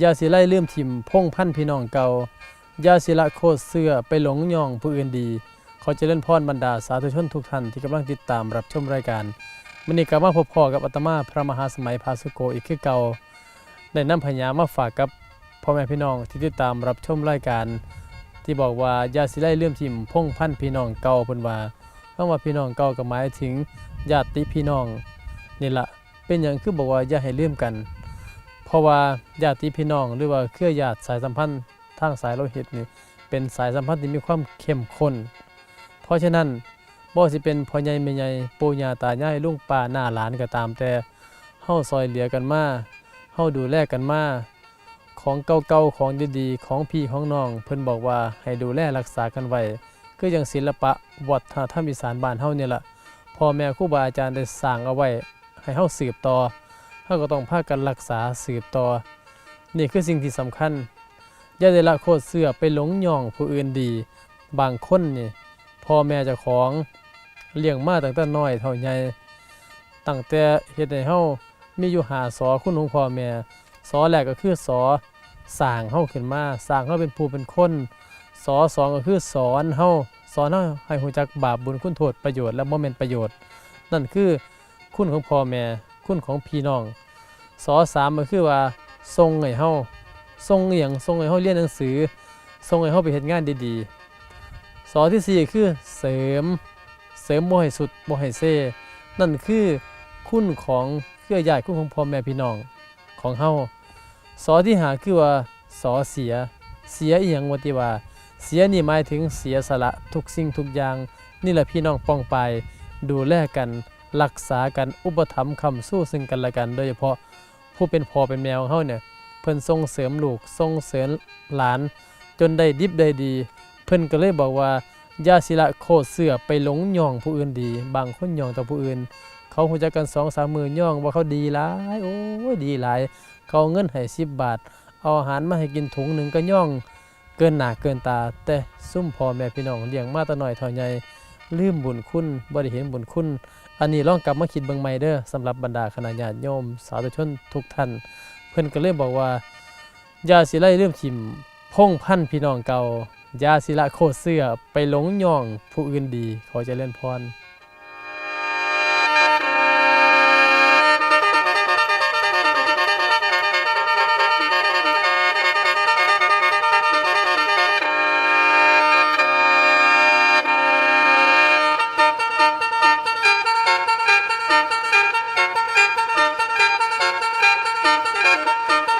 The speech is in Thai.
ยาสิไล่ลืมถิ่มพงพันธ์พี่น้องเก่าอย่าสิละโคตรเสื้อไปหลงย่องผู้อื่นดี ขอเจริญพรบรรดาสาธุชนทุกท่านที่กำลังติดตามรับชมรายการมื้อนี้ก็มาพบพ่อกับอาตมาพระมหาสมัยภาสุโกอีกคือเก่าได้นำพญามาฝากกับพ่อแม่พี่น้องที่ติดตามรับชมรายการ ที่บอกว่ายาสิไล่ลืมถิ่มพงพันธ์พี่น้องเก่าเพิ่นว่าคำว่าพี่น้องเก่าก็หมายถึงญาติพี่น้องนี่ละเป็นหยังคือบอกว่าอย่าให้ลืมกัน ราะว่าญาติพี่น้องหรือว่าเครือญาติสายสัมพันธ์ทางสายโลหิตนี่เป็นสายสัมพันธ์ที่มีความเข้มข้น เพราะฉะนั้นบ่สิเป็นพ่อใหญ่แม่ใหญ่ปู่ย่าตายายลุงป้าหน้าหลานก็ตามแต่เฮาซอยเหลือกันมาเฮาดูแลกันมาของเก่าๆของดีๆ ของพี่ของน้อง เพิ่นบอกว่าให้ดูแลรักษากันไว้คืออย่างศิลปะวัฒนธรรมอีสานบ้านเฮาเนี่ยล่ะพ่อแม่ครูบาอาจารย์ได้สร้างเอาไว้ให้เฮาสืบต่อ เราก็ต้องพากันรักษาสืบต่อ นี่คือสิ่งที่สำคัญ อย่าได้ละโคตรเสื้อไปหลงย่องผู้อื่นดี บางคนนี่พ่อแม่เจ้าของเลี้ยงมาตั้งแต่น้อยเท่าใหญ่ตั้งแต่เฮ็ดให้เฮามีอยู่หาสอคุณของพ่อแม่สอแรกก็คือสอสร้างเฮาขึ้นมาสร้างเฮาเป็นผู้เป็นคนสอสองก็คือสอนเฮาสอนเฮาให้รู้จักบาปบุญคุณโทษประโยชน์และบ่แม่นประโยชน์ นั่นคือคุณของพ่อแม่ คุณของพี่น้องสอสามก็คือว่าทรงให้เฮาทรงเอหย่างทรงให้เฮาเรียนหนังสือทรงให้เฮาไปเฮ็ดงานดีๆสอที่สี่คือเสริม เสริมบ่ให้สุดบ่ให้เซนั่นคือคุณของเครือญาติคุณของพ่อแม่พี่น้องของเฮาสอที่หาคือว่าสอเสีย เสียอีหยังว่าติว่า เสียนี่หมายถึงเสียสละทุกสิ่งทุกอย่าง นี่แหละพี่น้องป้องไปดูแลกัน รักษากันอุปถัมภ์คำสู้ซึ่งกันและกัน โดยเฉพาะผู้เป็นพ่อเป็นแมวเขาเนี่ยเพิ่นส่งเสริมลูกส่งเสริมหลาน จนได้ดิบได้ดี เพิ่นก็เลยบอกว่ายาสิละโคเสือไปหลงย่องผู้อื่นดี บางคนย่องต่อผู้อื่น เขาหูจักกันสองสามมือย่องว่าเขาดีหลายโอ้ยดีหลาย เขาเงินให้สิบบาท เอาอาหารมาให้กินถุงหนึ่งก็ย่อง เกินหนาเกินตา แต่ซุ่มพ่อแม่พี่น้องเลี้ยงมาตะหน่อยเท่าใหญ่ ลืมบุญคุณบ่ได้เห็นบุญคุณ อันนี้ลองกลับมาคิดเบิ่งใหม่เด้อสำหรับบรรดาคณะญาติโยม สาธุชนทุกท่าน เพิ่นก็เลยบอกว่าอย่าสิไล่เรื่องทิมพงพันพี่น้องเก่าอย่าสิละโคตรเสื้อไปหลงย่องผู้อื่นดีขอเจริญพร Thank you.